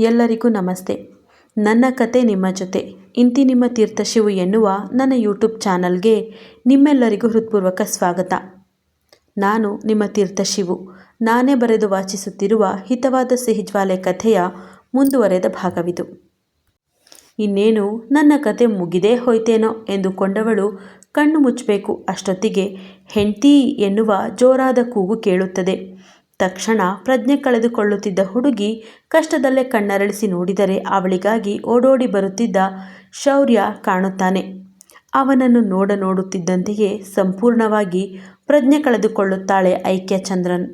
ಎಲ್ಲರಿಗೂ ನಮಸ್ತೆ. ನನ್ನ ಕತೆ ನಿಮ್ಮ ಜೊತೆ. ಇಂತಿ ನಿಮ್ಮ ತೀರ್ಥಶಿವು ಎನ್ನುವ ನನ್ನ ಯೂಟ್ಯೂಬ್ ಚಾನಲ್ಗೆ ನಿಮ್ಮೆಲ್ಲರಿಗೂ ಹೃತ್ಪೂರ್ವಕ ಸ್ವಾಗತ. ನಾನು ನಿಮ್ಮ ತೀರ್ಥಶಿವು. ನಾನೇ ಬರೆದು ವಾಚಿಸುತ್ತಿರುವ ಹಿತವಾದ ಸಿಹಿಜ್ವಾಲೆ ಕಥೆಯ ಮುಂದುವರೆದ ಭಾಗವಿದು. ಇನ್ನೇನು ನನ್ನ ಕತೆ ಮುಗಿದೇ ಹೋಯ್ತೇನೋ ಎಂದುಕೊಂಡವಳು ಕಣ್ಣು ಮುಚ್ಚಬೇಕು ಅಷ್ಟೊತ್ತಿಗೆ ಹೆಂಡತಿ ಎನ್ನುವ ಜೋರಾದ ಕೂಗು ಕೇಳುತ್ತದೆ. ತಕ್ಷಣ ಪ್ರಜ್ಞೆ ಕಳೆದುಕೊಳ್ಳುತ್ತಿದ್ದ ಹುಡುಗಿ ಕಷ್ಟದಲ್ಲೇ ಕಣ್ಣರಳಿಸಿ ನೋಡಿದರೆ ಅವಳಿಗಾಗಿ ಓಡೋಡಿ ಬರುತ್ತಿದ್ದ ಶೌರ್ಯ ಕಾಣುತ್ತಾನೆ. ಅವನನ್ನು ನೋಡ ನೋಡುತ್ತಿದ್ದಂತೆಯೇ ಸಂಪೂರ್ಣವಾಗಿ ಪ್ರಜ್ಞೆ ಕಳೆದುಕೊಳ್ಳುತ್ತಾಳೆ ಐಕ್ಯ ಚಂದ್ರನ್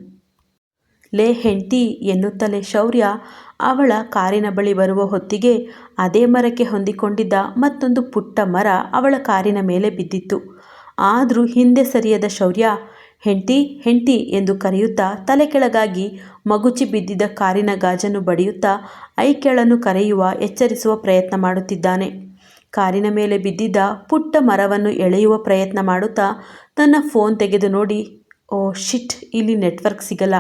ಲೇ ಹೆಂಡ್ತಿ ಎನ್ನುತ್ತಲೇ ಶೌರ್ಯ ಅವಳ ಕಾರಿನ ಬಳಿ ಬರುವ ಹೊತ್ತಿಗೆ ಅದೇ ಮರಕ್ಕೆ ಹೊಂದಿಕೊಂಡಿದ್ದ ಮತ್ತೊಂದು ಪುಟ್ಟ ಮರ ಅವಳ ಕಾರಿನ ಮೇಲೆ ಬಿದ್ದಿತ್ತು. ಆದರೂ ಹಿಂದೆ ಸರಿಯದ ಶೌರ್ಯ ಹೆಂಡ್ತಿ ಹೆಂಡ್ತಿ ಎಂದು ಕರೆಯುತ್ತಾ ತಲೆ ಕೆಳಗಾಗಿ ಮಗುಚಿ ಬಿದ್ದಿದ್ದ ಕಾರಿನ ಗಾಜನ್ನು ಬಡಿಯುತ್ತಾ ಐಕ್ಯಳನ್ನು ಕರೆಯುವ, ಎಚ್ಚರಿಸುವ ಪ್ರಯತ್ನ ಮಾಡುತ್ತಿದ್ದಾನೆ. ಕಾರಿನ ಮೇಲೆ ಬಿದ್ದಿದ್ದ ಪುಟ್ಟ ಮರವನ್ನು ಎಳೆಯುವ ಪ್ರಯತ್ನ ಮಾಡುತ್ತಾ ತನ್ನ ಫೋನ್ ತೆಗೆದು ನೋಡಿ, ಓ ಶಿಟ್, ಇಲ್ಲಿ ನೆಟ್ವರ್ಕ್ ಸಿಗಲ್ಲ.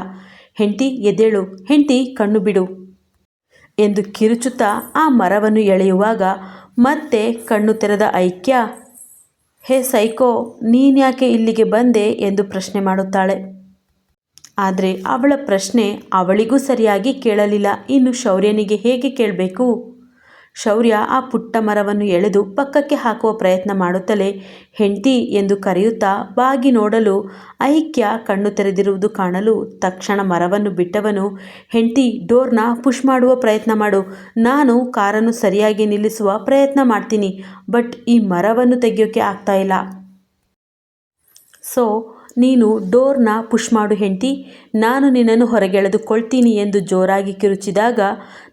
ಹೆಂಡ್ತಿ, ಎದ್ದೇಳು, ಹೆಂಡ್ತಿ, ಕಣ್ಣು ಬಿಡು ಎಂದು ಕಿರುಚುತ್ತಾ ಆ ಮರವನ್ನು ಎಳೆಯುವಾಗ ಮತ್ತೆ ಕಣ್ಣು ತೆರೆದ ಐಕ್ಯ ಹೇ ಸೈಕೋ ನೀನ್ಯಾಕೆ ಇಲ್ಲಿಗೆ ಬಂದೆ ಎಂದು ಪ್ರಶ್ನೆ ಮಾಡುತ್ತಾಳೆ. ಆದರೆ ಅವಳ ಪ್ರಶ್ನೆ ಅವಳಿಗೂ ಸರಿಯಾಗಿ ಕೇಳಲಿಲ್ಲ. ಇನ್ನು ಶೌರ್ಯನಿಗೆ ಹೇಗೆ ಕೇಳಬೇಕು? ಶೌರ್ಯ ಆ ಪುಟ್ಟ ಮರವನ್ನು ಎಳೆದು ಪಕ್ಕಕ್ಕೆ ಹಾಕುವ ಪ್ರಯತ್ನ ಮಾಡುತ್ತಲೇ ಹೆಂಡತಿ ಎಂದು ಕರೆಯುತ್ತಾ ಬಾಗಿ ನೋಡಲು ಐಕ್ಯ ಕಣ್ಣು ತೆರೆದಿರುವುದು ಕಾಣಲು ತಕ್ಷಣ ಮರವನ್ನು ಬಿಟ್ಟವನು, ಹೆಂಡತಿ, ಡೋರ್ನ ಪುಷ್ ಮಾಡುವ ಪ್ರಯತ್ನ ಮಾಡು. ನಾನು ಕಾರನ್ನು ಸರಿಯಾಗಿ ನಿಲ್ಲಿಸುವ ಪ್ರಯತ್ನ ಮಾಡ್ತೀನಿ, ಬಟ್ ಈ ಮರವನ್ನು ತೆಗೆಯೋಕೆ ಆಗ್ತಾ ಇಲ್ಲ ಸೊ ನೀನು ಡೋರ್ನ ಪುಷ್ ಮಾಡು ಹೆಂಡತಿ, ನಾನು ನಿನ್ನನ್ನು ಹೊರಗೆಳೆದುಕೊಳ್ತೀನಿ ಎಂದು ಜೋರಾಗಿ ಕಿರುಚಿದಾಗ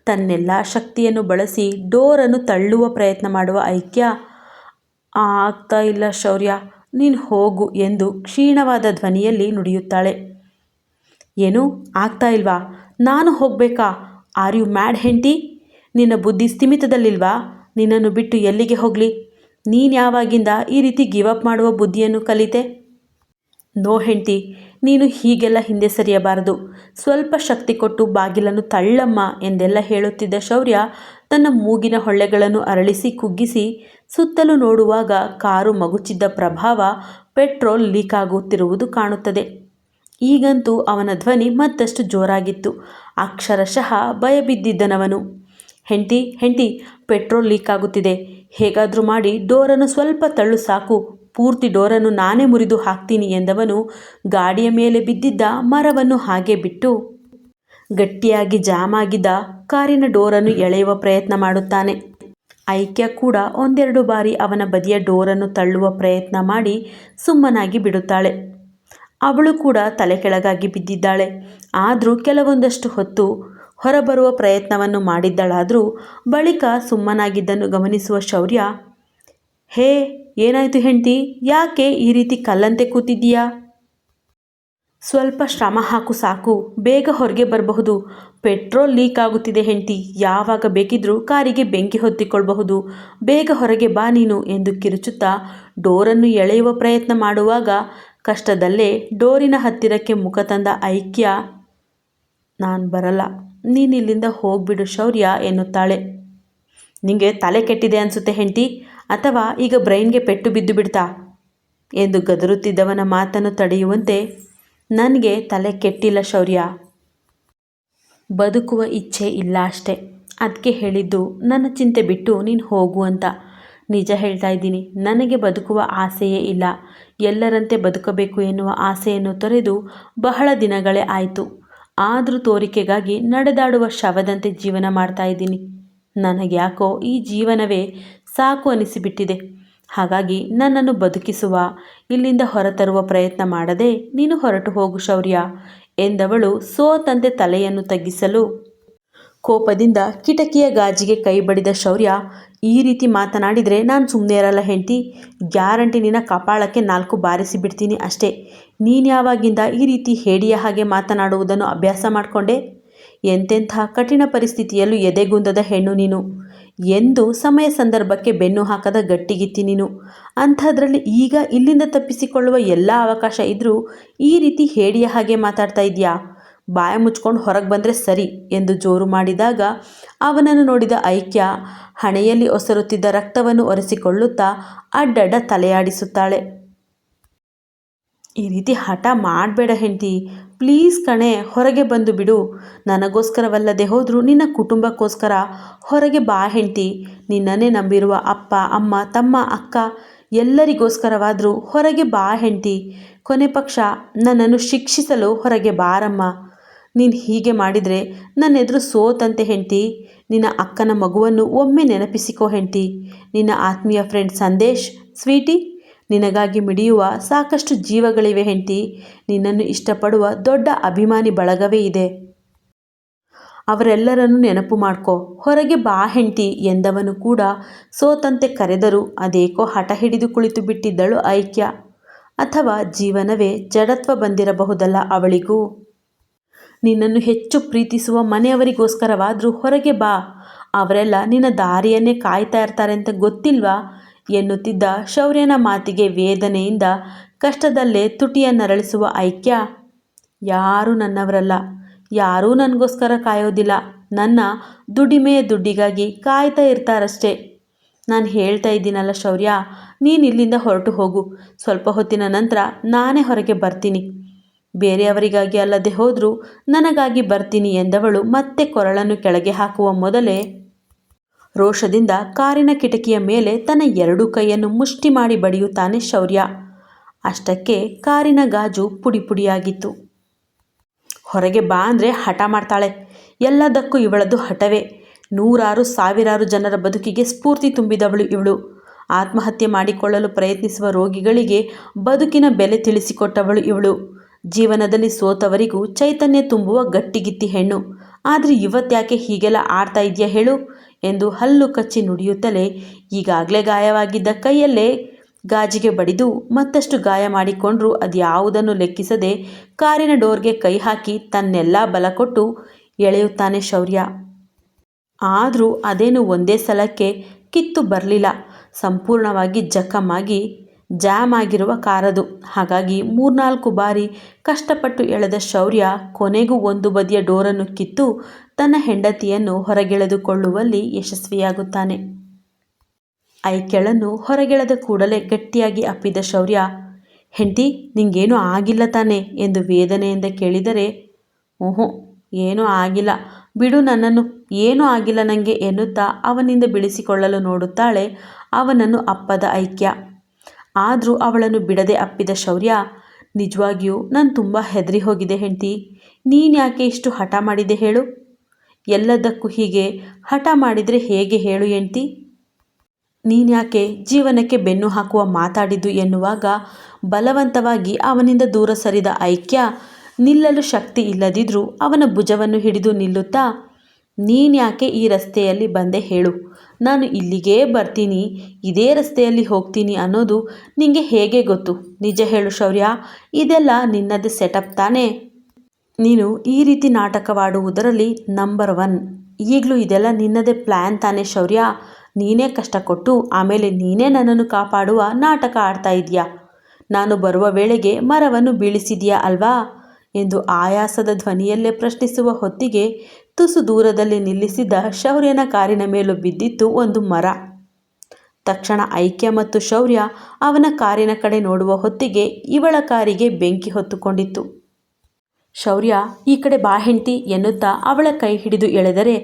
ತನ್ನೆಲ್ಲ ಶಕ್ತಿಯನ್ನು ಬಳಸಿ ಡೋರನ್ನು ತಳ್ಳುವ ಪ್ರಯತ್ನ ಮಾಡುವ ಐಕ್ಯ ಆಗ್ತಾ ಇಲ್ಲ ಶೌರ್ಯ, ನೀನು ಹೋಗು ಎಂದು ಕ್ಷೀಣವಾದ ಧ್ವನಿಯಲ್ಲಿ ನುಡಿಯುತ್ತಾಳೆ. ಏನು, ಆಗ್ತಾ ಇಲ್ವಾ? ನಾನು ಹೋಗಬೇಕಾ? ಆರ್ ಯು ಮ್ಯಾಡ್ ಹೆಂಡತಿ? ನಿನ್ನ ಬುದ್ಧಿ ಸ್ಥಿಮಿತದಲ್ಲಿಲ್ವಾ? ನಿನ್ನನ್ನು ಬಿಟ್ಟು ಎಲ್ಲಿಗೆ ಹೋಗಲಿ? ನೀನು ಯಾವಾಗಿಂದ ಈ ರೀತಿ ಗಿವ್ ಅಪ್ ಮಾಡುವ ಬುದ್ಧಿಯನ್ನು ಕಲಿತೆ? ನೋ ಹೆಂಡತಿ, ನೀನು ಹೀಗೆಲ್ಲ ಹಿಂದೆ ಸರಿಯಬಾರದು. ಸ್ವಲ್ಪ ಶಕ್ತಿ ಕೊಟ್ಟು ಬಾಗಿಲನ್ನು ತಳ್ಳಮ್ಮ ಎಂದೆಲ್ಲ ಹೇಳುತ್ತಿದ್ದ ಶೌರ್ಯ ತನ್ನ ಮೂಗಿನ ಹೊಳ್ಳೆಗಳನ್ನು ಅರಳಿಸಿ ಕುಗ್ಗಿಸಿ ಸುತ್ತಲೂ ನೋಡುವಾಗ ಕಾರು ಮಗುಚಿದ್ದ ಪ್ರಭಾವ ಪೆಟ್ರೋಲ್ ಲೀಕ್ ಆಗುತ್ತಿರುವುದು ಕಾಣುತ್ತದೆ. ಈಗಂತೂ ಅವನ ಧ್ವನಿ ಮತ್ತಷ್ಟು ಜೋರಾಗಿತ್ತು. ಅಕ್ಷರಶಃ ಭಯ ಬಿದ್ದಿದ್ದನವನು. ಹೆಂಡ್ತಿ ಹೆಂಡ್ತಿ, ಪೆಟ್ರೋಲ್ ಲೀಕ್ ಆಗುತ್ತಿದೆ. ಹೇಗಾದರೂ ಮಾಡಿ ಡೋರನ್ನು ಸ್ವಲ್ಪ ತಳ್ಳು ಸಾಕು. ಪೂರ್ತಿ ಡೋರನ್ನು ನಾನೇ ಮುರಿದು ಹಾಕ್ತೀನಿ ಎಂದವನು ಗಾಡಿಯ ಮೇಲೆ ಬಿದ್ದಿದ್ದ ಮರವನ್ನು ಹಾಗೆ ಬಿಟ್ಟು ಗಟ್ಟಿಯಾಗಿ ಜಾಮಾಗಿದ್ದ ಕಾರಿನ ಡೋರನ್ನು ಎಳೆಯುವ ಪ್ರಯತ್ನ ಮಾಡುತ್ತಾನೆ. ಐಕ್ಯ ಕೂಡ ಒಂದೆರಡು ಬಾರಿ ಅವನ ಬದಿಯ ಡೋರನ್ನು ತಳ್ಳುವ ಪ್ರಯತ್ನ ಮಾಡಿ ಸುಮ್ಮನಾಗಿ ಬಿಡುತ್ತಾಳೆ. ಅವಳು ಕೂಡ ತಲೆ ಕೆಳಗಾಗಿ ಬಿದ್ದಿದ್ದಾಳೆ. ಆದರೂ ಕೆಲವೊಂದಷ್ಟು ಹೊತ್ತು ಹೊರಬರುವ ಪ್ರಯತ್ನವನ್ನು ಮಾಡಿದ್ದಳಾದರೂ ಬಳಿಕ ಸುಮ್ಮನಾಗಿದ್ದನ್ನು ಗಮನಿಸುವ ಶೌರ್ಯ, ಹೇ ಏನಾಯಿತು ಹೆಂಡ್ತಿ? ಯಾಕೆ ಈ ರೀತಿ ಕಲ್ಲಂತೆ ಕೂತಿದ್ದೀಯಾ? ಸ್ವಲ್ಪ ಶ್ರಮ ಹಾಕು ಸಾಕು, ಬೇಗ ಹೊರಗೆ ಬರಬಹುದು. ಪೆಟ್ರೋಲ್ ಲೀಕ್ ಆಗುತ್ತಿದೆ ಹೆಂಡ್ತಿ, ಯಾವಾಗ ಬೇಕಿದ್ರೂ ಕಾರಿಗೆ ಬೆಂಕಿ ಹೊತ್ತಿಕೊಳ್ಳಬಹುದು ಬೇಗ ಹೊರಗೆ ಬಾ ನೀನು ಎಂದು ಕಿರುಚುತ್ತಾ ಡೋರನ್ನು ಎಳೆಯುವ ಪ್ರಯತ್ನ ಮಾಡುವಾಗ ಕಷ್ಟದಲ್ಲೇ ಡೋರಿನ ಹತ್ತಿರಕ್ಕೆ ಮುಖ ತಂದ ಐಕ್ಯ, ನಾನು ಬರಲ್ಲ, ನೀನಿಲ್ಲಿಂದ ಹೋಗ್ಬಿಡು ಶೌರ್ಯ ಎನ್ನುತ್ತಾಳೆ. ನಿಮಗೆ ತಲೆ ಕೆಟ್ಟಿದೆ ಅನಿಸುತ್ತೆ ಹೆಂಡ್ತಿ ಅಥವಾ ಈಗ ಬ್ರೈನ್ಗೆ ಪೆಟ್ಟು ಬಿದ್ದು ಬಿಡ್ತಾ? ಎಂದು ಗದರುತ್ತಿದ್ದವನ ಮಾತನ್ನು ತಡೆಯುವಂತೆ ನನಗೆ ತಲೆ ಕೆಟ್ಟಿಲ್ಲ ಶೌರ್ಯ. ಬದುಕುವ ಇಚ್ಛೆ ಇಲ್ಲ ಅಷ್ಟೆ. ಅದಕ್ಕೆ ಹೇಳಿದ್ದು, ನನ್ನ ಚಿಂತೆ ಬಿಟ್ಟು ನೀನು ಹೋಗು ಅಂತ. ನಿಜ ಹೇಳ್ತಾ ಇದ್ದೀನಿ, ನನಗೆ ಬದುಕುವ ಆಸೆಯೇ ಇಲ್ಲ. ಎಲ್ಲರಂತೆ ಬದುಕಬೇಕು ಎನ್ನುವ ಆಸೆಯನ್ನು ತೊರೆದು ಬಹಳ ದಿನಗಳೇ ಆಯಿತು. ಆದರೂ ತೋರಿಕೆಗಾಗಿ ನಡೆದಾಡುವ ಶವದಂತೆ ಜೀವನ ಮಾಡ್ತಾ ಇದ್ದೀನಿ. ನನಗ್ಯಾಕೋ ಈ ಜೀವನವೇ ಸಾಕು ಅನಿಸಿಬಿಟ್ಟಿದೆ. ಹಾಗಾಗಿ ನನ್ನನ್ನು ಬದುಕಿಸುವ, ಇಲ್ಲಿಂದ ಹೊರತರುವ ಪ್ರಯತ್ನ ಮಾಡದೆ ನೀನು ಹೊರಟು ಹೋಗು ಶೌರ್ಯ ಎಂದವಳು ಸೋತಂತೆ ತಲೆಯನ್ನು ತಗ್ಗಿಸಲು ಕೋಪದಿಂದ ಕಿಟಕಿಯ ಗಾಜಿಗೆ ಕೈ ಬಡಿದ ಶೌರ್ಯ, ಈ ರೀತಿ ಮಾತನಾಡಿದರೆ ನಾನು ಸುಮ್ಮನೆ ಇರಲ್ಲ ಹೆಂಡ್ತಿ, ಗ್ಯಾರಂಟಿ ನಿನ್ನ ಕಪಾಳಕ್ಕೆ ನಾಲ್ಕು ಬಾರಿಸಿ ಬಿಡ್ತೀನಿ ಅಷ್ಟೇ. ನೀನು ಯಾವಾಗಿಂದ ಈ ರೀತಿ ಹೇಡಿಯ ಹಾಗೆ ಮಾತನಾಡುವುದನ್ನು ಅಭ್ಯಾಸ ಮಾಡಿಕೊಂಡೆ? ಎಂತೆಂಥ ಕಠಿಣ ಪರಿಸ್ಥಿತಿಯಲ್ಲೂ ಎದೆಗುಂದದ ಹೆಣ್ಣು ನೀನು. ಎಂದು ಸಮಯ ಸಂದರ್ಭಕ್ಕೆ ಬೆನ್ನು ಹಾಕದ ಗಟ್ಟಿಗಿತ್ತಿ ನೀನು. ಅಂಥದ್ರಲ್ಲಿ ಈಗ ಇಲ್ಲಿಂದ ತಪ್ಪಿಸಿಕೊಳ್ಳುವ ಎಲ್ಲ ಅವಕಾಶ ಇದ್ದರೂ ಈ ರೀತಿ ಹೇಡಿಯ ಹಾಗೆ ಮಾತಾಡ್ತಾ ಇದೆಯಾ? ಬಾಯ ಮುಚ್ಕೊಂಡು ಹೊರಗೆ ಬಂದರೆ ಸರಿ ಎಂದು ಜೋರು ಮಾಡಿದಾಗ ಅವನನ್ನು ನೋಡಿದ ಐಕ್ಯ ಹಣೆಯಲ್ಲಿ ಒಸರುತ್ತಿದ್ದ ರಕ್ತವನ್ನು ಒರೆಸಿಕೊಳ್ಳುತ್ತಾ ಅಡ್ಡಡ್ಡ ತಲೆಯಾಡಿಸುತ್ತಾಳೆ. ಈ ರೀತಿ ಹಠ ಮಾಡಬೇಡ ಹೆಂಡತಿ. ಪ್ಲೀಸ್ ಕಣೆ, ಹೊರಗೆ ಬಂದು ಬಿಡು. ನನಗೋಸ್ಕರವಲ್ಲದೆ ಹೋದರೂ ನಿನ್ನ ಕುಟುಂಬಕ್ಕೋಸ್ಕರ ಹೊರಗೆ ಬಾ ಹೆಂಡ್ತಿ. ನಿನ್ನನ್ನೇ ನಂಬಿರುವ ಅಪ್ಪ, ಅಮ್ಮ, ತಮ್ಮ, ಅಕ್ಕ ಎಲ್ಲರಿಗೋಸ್ಕರವಾದರೂ ಹೊರಗೆ ಬಾ ಹೆಂಡ್ತಿ. ಕೊನೆ ಪಕ್ಷ ನನ್ನನ್ನು ಶಿಕ್ಷಿಸಲು ಹೊರಗೆ ಬಾರಮ್ಮ. ನೀನು ಹೀಗೆ ಮಾಡಿದರೆ ನನ್ನ ಎದುರು ಸೋತಂತೆ ಹೆಂಡ್ತಿ. ನಿನ್ನ ಅಕ್ಕನ ಮಗುವನ್ನು ಒಮ್ಮೆ ನೆನಪಿಸಿಕೋ ಹೆಂಡ್ತಿ. ನಿನ್ನ ಆತ್ಮೀಯ ಫ್ರೆಂಡ್ ಸಂದೇಶ್, ಸ್ವೀಟಿ ನಿನಗಾಗಿ ಮಿಡಿಯುವ ಸಾಕಷ್ಟು ಜೀವಗಳಿವೆ ಹೆಂಡತಿ, ನಿನ್ನನ್ನು ಇಷ್ಟಪಡುವ ದೊಡ್ಡ ಅಭಿಮಾನಿ ಬಳಗವೇ ಇದೆ. ಅವರೆಲ್ಲರನ್ನು ನೆನಪು ಮಾಡ್ಕೋ. ಹೊರಗೆ ಬಾ ಹೆಂಡತಿ ಎಂದವನು ಕೂಡ ಸೋತಂತೆ ಕರೆದರು ಅದೇಕೋ ಹಠ ಹಿಡಿದು ಕುಳಿತು ಬಿಟ್ಟಿದ್ದಳು ಐಕ್ಯ. ಅಥವಾ ಜೀವನವೇ ಜಡತ್ವ ಬಂದಿರಬಹುದಲ್ಲ ಅವಳಿಗೂ. ನಿನ್ನನ್ನು ಹೆಚ್ಚು ಪ್ರೀತಿಸುವ ಮನೆಯವರಿಗೋಸ್ಕರವಾದರೂ ಹೊರಗೆ ಬಾ. ಅವರೆಲ್ಲ ನಿನ್ನ ದಾರಿಯನ್ನೇ ಕಾಯ್ತಾ ಇರ್ತಾರೆ ಅಂತ ಗೊತ್ತಿಲ್ವಾ? ಎನ್ನುತ್ತಿದ್ದ ಶೌರ್ಯನ ಮಾತಿಗೆ ವೇದನೆಯಿಂದ ಕಷ್ಟದಲ್ಲೇ ತುಟಿಯನ್ನರಳಿಸುವ ಐಕ್ಯ. ಯಾರೂ ನನ್ನವರಲ್ಲ, ಯಾರೂ ನನಗೋಸ್ಕರ ಕಾಯೋದಿಲ್ಲ. ನನ್ನ ದುಡಿಮೆಯ ದುಡ್ಡಿಗಾಗಿ ಕಾಯ್ತಾ ಇರ್ತಾರಷ್ಟೇ. ನಾನು ಹೇಳ್ತಾ ಇದ್ದೀನಲ್ಲ ಶೌರ್ಯ, ನೀನು ಇಲ್ಲಿಂದ ಹೊರಟು ಹೋಗು. ಸ್ವಲ್ಪ ಹೊತ್ತಿನ ನಂತರ ನಾನೇ ಹೊರಗೆ ಬರ್ತೀನಿ. ಬೇರೆಯವರಿಗಾಗಿ ಅಲ್ಲದೆ ಹೋದರೂ ನನಗಾಗಿ ಬರ್ತೀನಿ ಎಂದವಳು ಮತ್ತೆ ಕೊರಳನ್ನು ಕೆಳಗೆ ಹಾಕುವ ಮೊದಲೇ ರೋಷದಿಂದ ಕಾರಿನ ಕಿಟಕಿಯ ಮೇಲೆ ತನ್ನ ಎರಡೂ ಕೈಯನ್ನು ಮುಷ್ಟಿ ಮಾಡಿ ಬಡಿಯುತ್ತಾನೆ ಶೌರ್ಯ. ಅಷ್ಟಕ್ಕೆ ಕಾರಿನ ಗಾಜು ಪುಡಿ ಪುಡಿಯಾಗಿತ್ತು ಹೊರಗೆ ಬಾ ಅಂದರೆ ಹಠ ಮಾಡ್ತಾಳೆ. ಎಲ್ಲದಕ್ಕೂ ಇವಳದು ಹಠವೇ. ನೂರಾರು ಸಾವಿರಾರು ಜನರ ಬದುಕಿಗೆ ಸ್ಫೂರ್ತಿ ತುಂಬಿದವಳು ಇವಳು. ಆತ್ಮಹತ್ಯೆ ಮಾಡಿಕೊಳ್ಳಲು ಪ್ರಯತ್ನಿಸುವ ರೋಗಿಗಳಿಗೆ ಬದುಕಿನ ಬೆಲೆ ತಿಳಿಸಿಕೊಟ್ಟವಳು ಇವಳು. ಜೀವನದಲ್ಲಿ ಸೋತವರಿಗೂ ಚೈತನ್ಯ ತುಂಬುವ ಗಟ್ಟಿಗಿತ್ತಿ ಹೆಣ್ಣು. ಆದರೆ ಇವತ್ತ್ಯಾಕೆ ಹೀಗೆಲ್ಲ ಆಡ್ತಾ ಇದೆಯಾ ಹೇಳು? ಎಂದು ಹಲ್ಲು ಕಚ್ಚಿ ನುಡಿಯುತ್ತಲೇ ಈಗಾಗಲೇ ಗಾಯವಾಗಿದ್ದ ಕೈಯಲ್ಲೇ ಗಾಜಿಗೆ ಬಡಿದು ಮತ್ತಷ್ಟು ಗಾಯ ಮಾಡಿಕೊಂಡ್ರೂ ಅದ್ಯಾವುದನ್ನು ಲೆಕ್ಕಿಸದೆ ಕಾರಿನ ಡೋರ್ಗೆ ಕೈ ಹಾಕಿ ತನ್ನೆಲ್ಲ ಬಲ ಕೊಟ್ಟು ಎಳೆಯುತ್ತಾನೆ ಶೌರ್ಯ. ಆದರೂ ಅದೇನು ಒಂದೇ ಸಲಕ್ಕೆ ಕಿತ್ತು ಬರಲಿಲ್ಲ. ಸಂಪೂರ್ಣವಾಗಿ ಜಖಮಾಗಿ, ಜಾಮ್ ಆಗಿರುವ ಕಾರದು. ಹಾಗಾಗಿ ಮೂರ್ನಾಲ್ಕು ಬಾರಿ ಕಷ್ಟಪಟ್ಟು ಎಳೆದ ಶೌರ್ಯ ಕೊನೆಗೂ ಒಂದು ಬದಿಯ ಡೋರನ್ನು ಕಿತ್ತು ತನ್ನ ಹೆಂಡತಿಯನ್ನು ಹೊರಗೆಳೆದುಕೊಳ್ಳುವಲ್ಲಿ ಯಶಸ್ವಿಯಾಗುತ್ತಾನೆ. ಐಕ್ಯಳನ್ನು ಹೊರಗೆಳೆದ ಕೂಡಲೇ ಗಟ್ಟಿಯಾಗಿ ಅಪ್ಪಿದ ಶೌರ್ಯ, ಹೆಂಡತಿ, ನಿಂಗೇನೂ ಆಗಿಲ್ಲ ತಾನೆ ಎಂದು ವೇದನೆಯಿಂದ ಕೇಳಿದರೆ, ಓಹೋ, ಏನೂ ಆಗಿಲ್ಲ. ಬಿಡು ನನ್ನನ್ನು. ಏನೂ ಆಗಿಲ್ಲ ನನಗೆ ಎನ್ನುತ್ತಾ ಅವನಿಂದ ಬಿಡಿಸಿಕೊಳ್ಳಲು ನೋಡುತ್ತಾಳೆ ಅವನನ್ನು ಅಪ್ಪದ ಐಕ್ಯ. ಆದರೂ ಅವಳನ್ನು ಬಿಡದೆ ಅಪ್ಪಿದ ಶೌರ್ಯ, ನಿಜವಾಗಿಯೂ ನಾನು ತುಂಬ ಹೆದರಿ ಹೋಗಿದೆ ಹೆಂಡತಿ. ನೀನು ಯಾಕೆ ಇಷ್ಟು ಹಠ ಮಾಡಿದೆ ಹೇಳು. ಎಲ್ಲದಕ್ಕೂ ಹೀಗೆ ಹಠ ಮಾಡಿದರೆ ಹೇಗೆ ಹೇಳು ಹೆಂಡ್ತಿ? ನೀನ್ಯಾಕೆ ಜೀವನಕ್ಕೆ ಬೆನ್ನು ಹಾಕುವ ಮಾತಾಡಿದ್ದು ಎನ್ನುವಾಗ ಬಲವಂತವಾಗಿ ಅವನಿಂದ ದೂರ ಸರಿದ ಐಕ್ಯ ನಿಲ್ಲಲು ಶಕ್ತಿ ಇಲ್ಲದಿದ್ದರೂ ಅವನ ಭುಜವನ್ನು ಹಿಡಿದು ನಿಲ್ಲುತ್ತಾ, ನೀನ್ಯಾಕೆ ಈ ರಸ್ತೆಯಲ್ಲಿ ಬಂದೆ ಹೇಳು. ನಾನು ಇಲ್ಲಿಗೇ ಬರ್ತೀನಿ. ಇದೇ ರಸ್ತೆಯಲ್ಲಿ ಹೋಗ್ತೀನಿ ಅನ್ನೋದು ನಿಮಗೆ ಹೇಗೆ ಗೊತ್ತು? ನಿಜ ಹೇಳು ಶೌರ್ಯ. ಇದೆಲ್ಲ ನಿನ್ನದೇ ಸೆಟಪ್ ತಾನೇ? ನೀನು ಈ ರೀತಿ ನಾಟಕವಾಡುವುದರಲ್ಲಿ ನಂಬರ್ ಒನ್ ಈಗಲೂ ಇದೆಲ್ಲ ನಿನ್ನದೇ ಪ್ಲ್ಯಾನ್ ತಾನೇ ಶೌರ್ಯ. ನೀನೇ ಕಷ್ಟಕೊಟ್ಟು ಆಮೇಲೆ ನೀನೇ ನನ್ನನ್ನು ಕಾಪಾಡುವ ನಾಟಕ ಆಡ್ತಾ ಇದೆಯಾ ನಾನು ಬರುವ ವೇಳೆಗೆ ಮರವನ್ನು ಬೀಳಿಸಿದೆಯಾ ಅಲ್ವಾ? ಎಂದು ಆಯಾಸದ ಧ್ವನಿಯಲ್ಲೇ ಪ್ರಶ್ನಿಸುವ ಹೊತ್ತಿಗೆ ತುಸು ದೂರದಲ್ಲಿ ನಿಲ್ಲಿಸಿದ್ದ ಶೌರ್ಯನ ಕಾರಿನ ಮೇಲೂ ಬಿದ್ದಿತ್ತು ಒಂದು ಮರ. ತಕ್ಷಣ ಐಕ್ಯ ಮತ್ತು ಶೌರ್ಯ ಅವನ ಕಾರಿನ ಕಡೆ ನೋಡುವ ಹೊತ್ತಿಗೆ ಇವಳ ಕಾರಿಗೆ ಬೆಂಕಿ ಹೊತ್ತುಕೊಂಡಿತ್ತು. ಶೌರ್ಯ, ಈ ಕಡೆ ಬಾ ಹೆಂಡ್ತಿ ಎನ್ನುತ್ತಾ ಅವಳ ಕೈ ಹಿಡಿದು ಎಳೆದರೆ,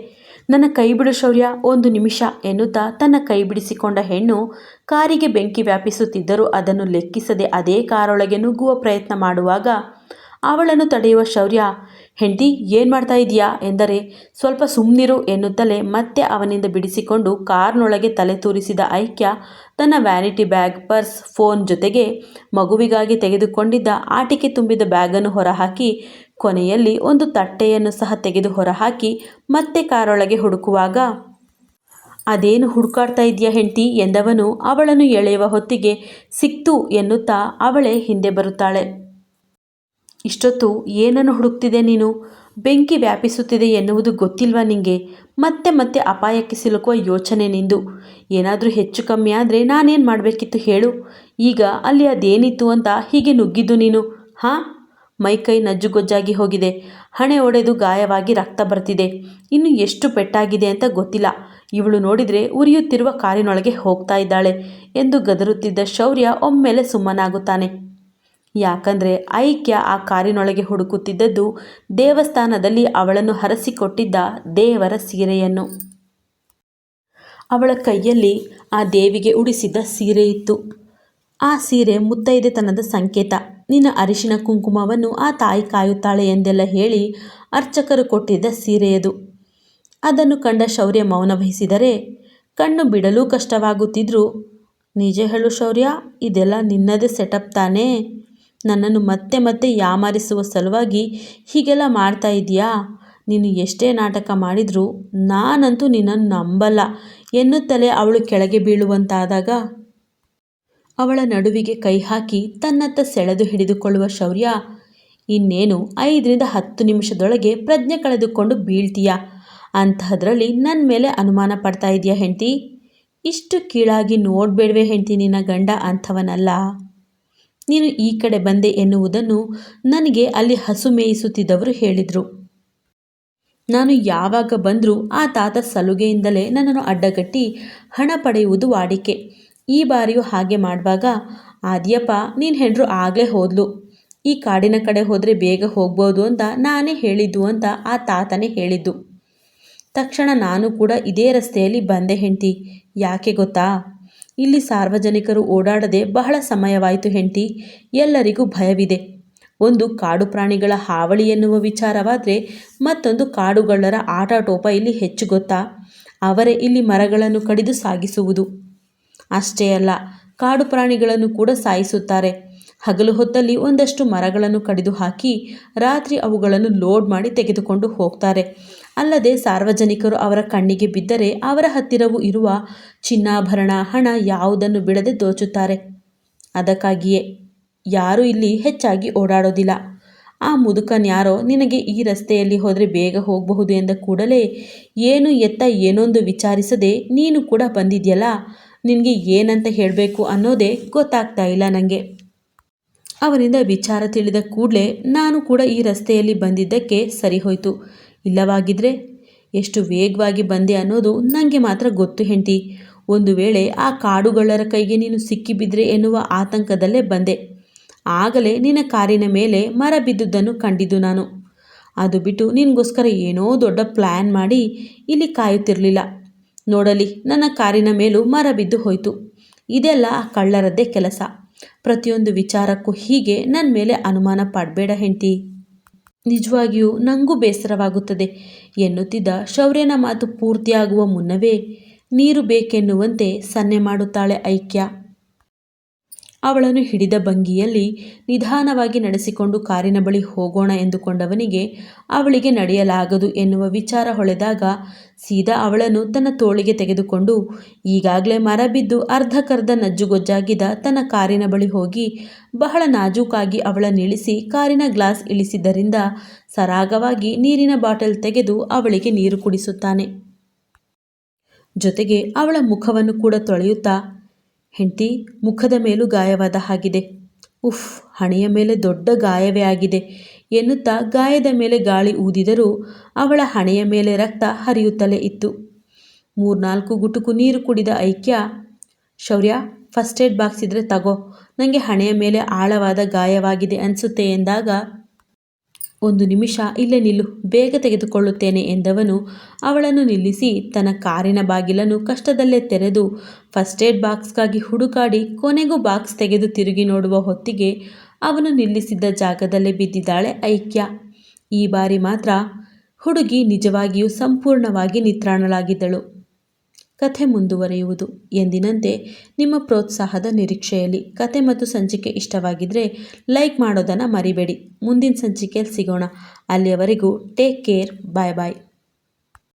ನನ್ನ ಕೈ ಬಿಡು ಶೌರ್ಯ, ಒಂದು ನಿಮಿಷ ಎನ್ನುತ್ತಾ ತನ್ನ ಕೈ ಬಿಡಿಸಿಕೊಂಡ ಹೆಣ್ಣು ಕಾರಿಗೆ ಬೆಂಕಿ ವ್ಯಾಪಿಸುತ್ತಿದ್ದರೂ ಅದನ್ನು ಲೆಕ್ಕಿಸದೆ ಅದೇ ಕಾರೊಳಗೆ ನುಗ್ಗುವ ಪ್ರಯತ್ನ ಮಾಡುವಾಗ ಅವಳನ್ನು ತಡೆಯುವ ಶೌರ್ಯ ಹೆಂಡತಿ, ಏನು ಮಾಡ್ತಾ ಇದೀಯಾ ಎಂದರೆ, ಸ್ವಲ್ಪ ಸುಮ್ಮನಿರು ಎನ್ನುತ್ತಲೇ ಮತ್ತೆ ಅವನಿಂದ ಬಿಡಿಸಿಕೊಂಡು ಕಾರ್ನೊಳಗೆ ತಲೆ ತೂರಿಸಿದ ಐಕ್ಯ ತನ್ನ ವ್ಯಾನಿಟಿ ಬ್ಯಾಗ್, ಪರ್ಸ್, ಫೋನ್ ಜೊತೆಗೆ ಮಗುವಿಗಾಗಿ ತೆಗೆದುಕೊಂಡಿದ್ದ ಆಟಿಕೆ ತುಂಬಿದ ಬ್ಯಾಗನ್ನು ಹೊರಹಾಕಿ, ಕೊನೆಯಲ್ಲಿ ಒಂದು ತಟ್ಟೆಯನ್ನು ಸಹ ತೆಗೆದು ಹೊರಹಾಕಿ ಮತ್ತೆ ಕಾರೊಳಗೆ ಹುಡುಕುವಾಗ, ಅದೇನು ಹುಡುಕಾಡ್ತಾ ಇದೆಯಾ ಹೆಂಡತಿ? ಎಂದವನು ಅವಳನ್ನು ಎಳೆಯುವ ಹೊತ್ತಿಗೆ ಸಿಕ್ತು ಎನ್ನುತ್ತಾ ಅವಳೇ ಹಿಂದೆ ಬರುತ್ತಾಳೆ. ಇಷ್ಟೊತ್ತು ಏನನ್ನು ಹುಡುಕ್ತಿದೆ ನೀನು? ಬೆಂಕಿ ವ್ಯಾಪಿಸುತ್ತಿದೆ ಎನ್ನುವುದು ಗೊತ್ತಿಲ್ವಾ ನಿಂಗೆ? ಮತ್ತೆ ಮತ್ತೆ ಅಪಾಯಕ್ಕೆ ಸಿಲುಕುವ ಯೋಚನೆ ನಿಂದು. ಏನಾದರೂ ಹೆಚ್ಚು ಕಮ್ಮಿ ಆದರೆ ನಾನೇನು ಮಾಡಬೇಕಿತ್ತು ಹೇಳು. ಈಗ ಅಲ್ಲಿ ಅದೇನಿತ್ತು ಅಂತ ಹೀಗೆ ನುಗ್ಗಿದ್ದು ನೀನು, ಹಾಂ? ಮೈಕೈ ನಜ್ಜುಗೊಜ್ಜಾಗಿ ಹೋಗಿದೆ. ಹಣೆ ಒಡೆದು ಗಾಯವಾಗಿ ರಕ್ತ ಬರ್ತಿದೆ. ಇನ್ನು ಎಷ್ಟು ಪೆಟ್ಟಾಗಿದೆ ಅಂತ ಗೊತ್ತಿಲ್ಲ. ಇವಳು ನೋಡಿದರೆ ಉರಿಯುತ್ತಿರುವ ಕಾರಿನೊಳಗೆ ಹೋಗ್ತಾ ಇದ್ದಾಳೆ ಎಂದು ಗದರುತ್ತಿದ್ದ ಶೌರ್ಯ ಒಮ್ಮೆಲೆ ಸುಮ್ಮನಾಗುತ್ತಾನೆ. ಯಾಕಂದರೆ ಐಕ್ಯ ಆ ಕಾರಿನೊಳಗೆ ಹುಡುಕುತ್ತಿದ್ದದ್ದು ದೇವಸ್ಥಾನದಲ್ಲಿ ಅವಳನ್ನು ಹರಸಿಕೊಟ್ಟಿದ್ದ ದೇವರ ಸೀರೆಯನ್ನು. ಅವಳ ಕೈಯಲ್ಲಿ ಆ ದೇವಿಗೆ ಉಡಿಸಿದ್ದ ಸೀರೆ ಇತ್ತು. ಆ ಸೀರೆ ಮುತ್ತೈದೆತನದ ಸಂಕೇತ. ನಿನ್ನ ಅರಿಶಿನ ಕುಂಕುಮವನ್ನು ಆ ತಾಯಿ ಕಾಯುತ್ತಾಳೆ ಎಂದೆಲ್ಲ ಹೇಳಿ ಅರ್ಚಕರು ಕೊಟ್ಟಿದ್ದ ಸೀರೆಯದು ಅದನ್ನು ಕಂಡ ಶೌರ್ಯ ಮೌನ ವಹಿಸಿದರೆ ಕಣ್ಣು ಬಿಡಲೂ ಕಷ್ಟವಾಗುತ್ತಿದ್ರು, ನಿಜ ಹೇಳು ಶೌರ್ಯ, ಇದೆಲ್ಲ ನಿನ್ನದೇ ಸೆಟಪ್ ತಾನೇ? ನನ್ನನ್ನು ಮತ್ತೆ ಮತ್ತೆ ಯಾಮಾರಿಸುವ ಸಲುವಾಗಿ ಹೀಗೆಲ್ಲ ಮಾಡ್ತಾ ಇದೀಯಾ ನೀನು ಎಷ್ಟೇ ನಾಟಕ ಮಾಡಿದರೂ ನಾನಂತೂ ನಿನ್ನನ್ನು ನಂಬಲ್ಲ, ಎನ್ನುತ್ತಲೇ ಅವಳು ಕೆಳಗೆ ಬೀಳುವಂತಾದಾಗ. ಅವಳ ನಡುವಿಗೆ ಕೈ ಹಾಕಿ ತನ್ನತ್ತ ಸೆಳೆದು ಹಿಡಿದುಕೊಳ್ಳುವ ಶೌರ್ಯ, ಇನ್ನೇನು ಐದರಿಂದ ಹತ್ತು ನಿಮಿಷದೊಳಗೆ ಪ್ರಜ್ಞೆ ಕಳೆದುಕೊಂಡು ಬೀಳ್ತೀಯ? ಅಂತಹದ್ರಲ್ಲಿ ನನ್ನ ಮೇಲೆ ಅನುಮಾನ ಪಡ್ತಾ ಇದೆಯಾ ಹೆಂಡ್ತಿ? ಇಷ್ಟು ಕೀಳಾಗಿ ನೋಡಬೇಡವೆ ಹೆಂಡ್ತಿ ನಿನ್ನ ಗಂಡ ಅಂಥವನಲ್ಲ. ನೀನು ಈ ಕಡೆ ಬಂದೆ ಎನ್ನುವುದನ್ನು ನನಗೆ ಅಲ್ಲಿ ಹಸು ಮೇಯಿಸುತ್ತಿದ್ದವರು ಹೇಳಿದರು. ನಾನು ಯಾವಾಗ ಬಂದರೂ ಆ ತಾತ ಸಲುಗೆಯಿಂದಲೇ ನನ್ನನ್ನು ಅಡ್ಡಗಟ್ಟಿ ಹಣ ಪಡೆಯುವುದು ವಾಡಿಕೆ. ಈ ಬಾರಿಯೂ ಹಾಗೆ ಮಾಡುವಾಗ, ಆದ್ಯಪ್ಪ, ನೀನು ಹೆಂಡ್ರು ಆಗಲೇ ಹೋದ್ಲು. ಈ ಕಾಡಿನ ಕಡೆ ಹೋದರೆ ಬೇಗ ಹೋಗ್ಬೋದು ಅಂತ ನಾನೇ ಹೇಳಿದ್ದು ಅಂತ ಆ ತಾತನೇ ಹೇಳಿದ್ದು. ತಕ್ಷಣ ನಾನು ಕೂಡ ಇದೇ ರಸ್ತೆಯಲ್ಲಿ ಬಂದೆ ಹೆಂಡ್ತಿ. ಯಾಕೆ ಗೊತ್ತಾ? ಇಲ್ಲಿ ಸಾರ್ವಜನಿಕರು ಓಡಾಡದೆ ಬಹಳ ಸಮಯವಾಯಿತು ಹೆಂಡತಿ, ಎಲ್ಲರಿಗೂ ಭಯವಿದೆ. ಒಂದು ಕಾಡು ಪ್ರಾಣಿಗಳ ಹಾವಳಿ ಎನ್ನುವ ವಿಚಾರವಾದರೆ ಮತ್ತೊಂದು ಕಾಡುಗಳ್ಳರ ಆಟಾಟೋಪ ಇಲ್ಲಿ ಹೆಚ್ಚು ಗೊತ್ತಾ? ಅವರೇ ಇಲ್ಲಿ ಮರಗಳನ್ನು ಕಡಿದು ಸಾಗಿಸುವುದು. ಅಷ್ಟೇ ಅಲ್ಲ, ಕಾಡು ಪ್ರಾಣಿಗಳನ್ನು ಕೂಡ ಸಾಯಿಸುತ್ತಾರೆ. ಹಗಲು ಹೊತ್ತಲ್ಲಿ ಒಂದಷ್ಟು ಮರಗಳನ್ನು ಕಡಿದು ಹಾಕಿ ರಾತ್ರಿ ಅವುಗಳನ್ನು ಲೋಡ್ ಮಾಡಿ ತೆಗೆದುಕೊಂಡು ಹೋಗ್ತಾರೆ. ಅಲ್ಲದೆ ಸಾರ್ವಜನಿಕರು ಅವರ ಕಣ್ಣಿಗೆ ಬಿದ್ದರೆ ಅವರ ಹತ್ತಿರವೂ ಇರುವ ಚಿನ್ನಾಭರಣ, ಹಣ ಯಾವುದನ್ನು ಬಿಡದೆ ದೋಚುತ್ತಾರೆ. ಅದಕ್ಕಾಗಿಯೇ ಯಾರೂ ಇಲ್ಲಿ ಹೆಚ್ಚಾಗಿ ಓಡಾಡೋದಿಲ್ಲ. ಆ ಮುದುಕನ್ಯಾರೋ ನಿನಗೆ ಈ ರಸ್ತೆಯಲ್ಲಿ ಹೋದರೆ ಬೇಗ ಹೋಗಬಹುದು ಎಂದ ಕೂಡಲೇ, ಏನು ಎತ್ತ ಏನೊಂದು ವಿಚಾರಿಸದೆ, ನೀನು ಕೂಡ ಬಂದಿದೆಯಲ್ಲ, ನಿನಗೆ ಏನಂತ ಹೇಳಬೇಕು ಅನ್ನೋದೇ ಗೊತ್ತಾಗ್ತಾ ಇಲ್ಲ ನನಗೆ ಅವರಿಂದ ವಿಚಾರ ತಿಳಿದ ಕೂಡಲೇ, ನಾನು ಕೂಡ ಈ ರಸ್ತೆಯಲ್ಲಿ ಬಂದಿದ್ದಕ್ಕೆ ಸರಿ ಹೋಯಿತು ಇಲ್ಲವಾಗಿದ್ದರೆ ಎಷ್ಟು ವೇಗವಾಗಿ ಬಂದೆ ಅನ್ನೋದು ನನಗೆ ಮಾತ್ರ ಗೊತ್ತು ಹೆಂಡತಿ. ಒಂದು ವೇಳೆ ಆ ಕಾಡುಗಳರ ಕೈಗೆ ನೀನು ಸಿಕ್ಕಿಬಿದ್ರೆ ಎನ್ನುವ ಆತಂಕದಲ್ಲೇ ಬಂದೆ. ಆಗಲೇ ನಿನ್ನ ಕಾರಿನ ಮೇಲೆ ಮರ ಬಿದ್ದುದನ್ನು ಕಂಡಿದ್ದು ನಾನು. ಅದು ಬಿಟ್ಟು ನಿನಗೋಸ್ಕರ ಏನೋ ದೊಡ್ಡ ಪ್ಲ್ಯಾನ್ ಮಾಡಿ ಇಲ್ಲಿ ಕಾಯುತ್ತಿರಲಿಲ್ಲ. ನೋಡಲಿ, ನನ್ನ ಕಾರಿನ ಮೇಲೂ ಮರ ಬಿದ್ದು ಹೋಯಿತು. ಇದೆಲ್ಲ ಆ ಕಳ್ಳರದ್ದೇ ಕೆಲಸ. ಪ್ರತಿಯೊಂದು ವಿಚಾರಕ್ಕೂ ಹೀಗೆ ನನ್ನ ಮೇಲೆ ಅನುಮಾನ ಪಡಬೇಡ ಹೆಂಡ್ತಿ. ನಿಜವಾಗಿಯೂ ನಂಗೂ ಬೇಸರವಾಗುತ್ತದೆ. ಎನ್ನುತ್ತಿದ್ದ ಶೌರ್ಯನ ಮಾತು ಪೂರ್ತಿಯಾಗುವ ಮುನ್ನವೇ ನೀರು ಬೇಕೆನ್ನುವಂತೆ ಸನ್ನೆ ಮಾಡುತ್ತಾಳೆ ಐಕ್ಯ. ಅವಳನ್ನು ಹಿಡಿದ ಭಂಗಿಯಲ್ಲಿ ನಿಧಾನವಾಗಿ ನಡೆಸಿಕೊಂಡು ಕಾರಿನ ಬಳಿ ಹೋಗೋಣ ಎಂದುಕೊಂಡವನಿಗೆ ಅವಳಿಗೆ ನಡೆಯಲಾಗದು ಎನ್ನುವ ವಿಚಾರ ಹೊಳೆದಾಗ ಸೀದಾ ಅವಳನ್ನು ತನ್ನ ತೋಳಿಗೆ ತೆಗೆದುಕೊಂಡು ಈಗಾಗಲೇ ಮರ ಬಿದ್ದು ಅರ್ಧಕರ್ಧ ನಜ್ಜುಗೊಜ್ಜಾಗಿದ್ದ ತನ್ನ ಕಾರಿನ ಬಳಿ ಹೋಗಿ ಬಹಳ ನಾಜೂಕಾಗಿ ಅವಳ ನಿಲ್ಲಿಸಿ ಕಾರಿನ ಗ್ಲಾಸ್ ಇಳಿಸಿದ್ದರಿಂದ ಸರಾಗವಾಗಿ ನೀರಿನ ಬಾಟಲ್ ತೆಗೆದು ಅವಳಿಗೆ ನೀರು ಕುಡಿಸುತ್ತಾನೆ. ಜೊತೆಗೆ ಅವಳ ಮುಖವನ್ನು ಕೂಡ ತೊಳೆಯುತ್ತಾ ಹೆಂಡತಿ ಮುಖದ ಮೇಲೂ ಗಾಯವಾದ ಹಾಗಿದೆ. ಉಫ್, ಹಣೆಯ ಮೇಲೆ ದೊಡ್ಡ ಗಾಯವೇ ಆಗಿದೆ. ಎನ್ನುತ್ತಾ ಗಾಯದ ಮೇಲೆ ಗಾಳಿ ಊದಿದರೂ ಅವಳ ಹಣೆಯ ಮೇಲೆ ರಕ್ತ ಹರಿಯುತ್ತಲೇ ಇತ್ತು. ಮೂರ್ನಾಲ್ಕು ಗುಟುಕು ನೀರು ಕುಡಿದ ಐಕ್ಯ, ಶೌರ್ಯ, ಫಸ್ಟ್ ಏಡ್ ಬಾಕ್ಸ್ ಇದ್ರೆ ತಗೋ. ನನಗೆ ಹಣೆಯ ಮೇಲೆ ಆಳವಾದ ಗಾಯವಾಗಿದೆ ಅನಿಸುತ್ತೆ ಎಂದಾಗ ಒಂದು ನಿಮಿಷ ಇಲ್ಲೇ ನಿಲ್ಲು, ಬೇಗ ತೆಗೆದುಕೊಳ್ಳುತ್ತೇನೆ ಎಂದವನು ಅವಳನ್ನು ನಿಲ್ಲಿಸಿ ತನ್ನ ಕಾರಿನ ಬಾಗಿಲನ್ನು ಕಷ್ಟದಲ್ಲೇ ತೆರೆದು ಫಸ್ಟ್ ಏಡ್ ಬಾಕ್ಸ್ಗಾಗಿ ಹುಡುಕಾಡಿ ಕೊನೆಗೂ ಬಾಕ್ಸ್ ತೆಗೆದು ತಿರುಗಿ ನೋಡುವ ಹೊತ್ತಿಗೆ ಅವನು ನಿಲ್ಲಿಸಿದ್ದ ಜಾಗದಲ್ಲೇ ಬಿದ್ದಿದ್ದಾಳೆ ಐಕ್ಯ. ಈ ಬಾರಿ ಮಾತ್ರ ಹುಡುಗಿ ನಿಜವಾಗಿಯೂ ಸಂಪೂರ್ಣವಾಗಿ ನಿತ್ರಾಣಳಾಗಿದ್ದಳು. ಕಥೆ ಮುಂದುವರಿಯುವುದು. ಎಂದಿನಂತೆ ನಿಮ್ಮ ಪ್ರೋತ್ಸಾಹದ ನಿರೀಕ್ಷೆಯಲ್ಲಿ ಕತೆ ಮತ್ತು ಸಂಚಿಕೆ ಇಷ್ಟವಾಗಿದ್ದರೆ ಲೈಕ್ ಮಾಡೋದನ್ನು ಮರಿಬೇಡಿ. ಮುಂದಿನ ಸಂಚಿಕೆಯಲ್ಲಿ ಸಿಗೋಣ. ಅಲ್ಲಿಯವರೆಗೂ ಟೇಕ್ ಕೇರ್, ಬಾಯ್ ಬಾಯ್.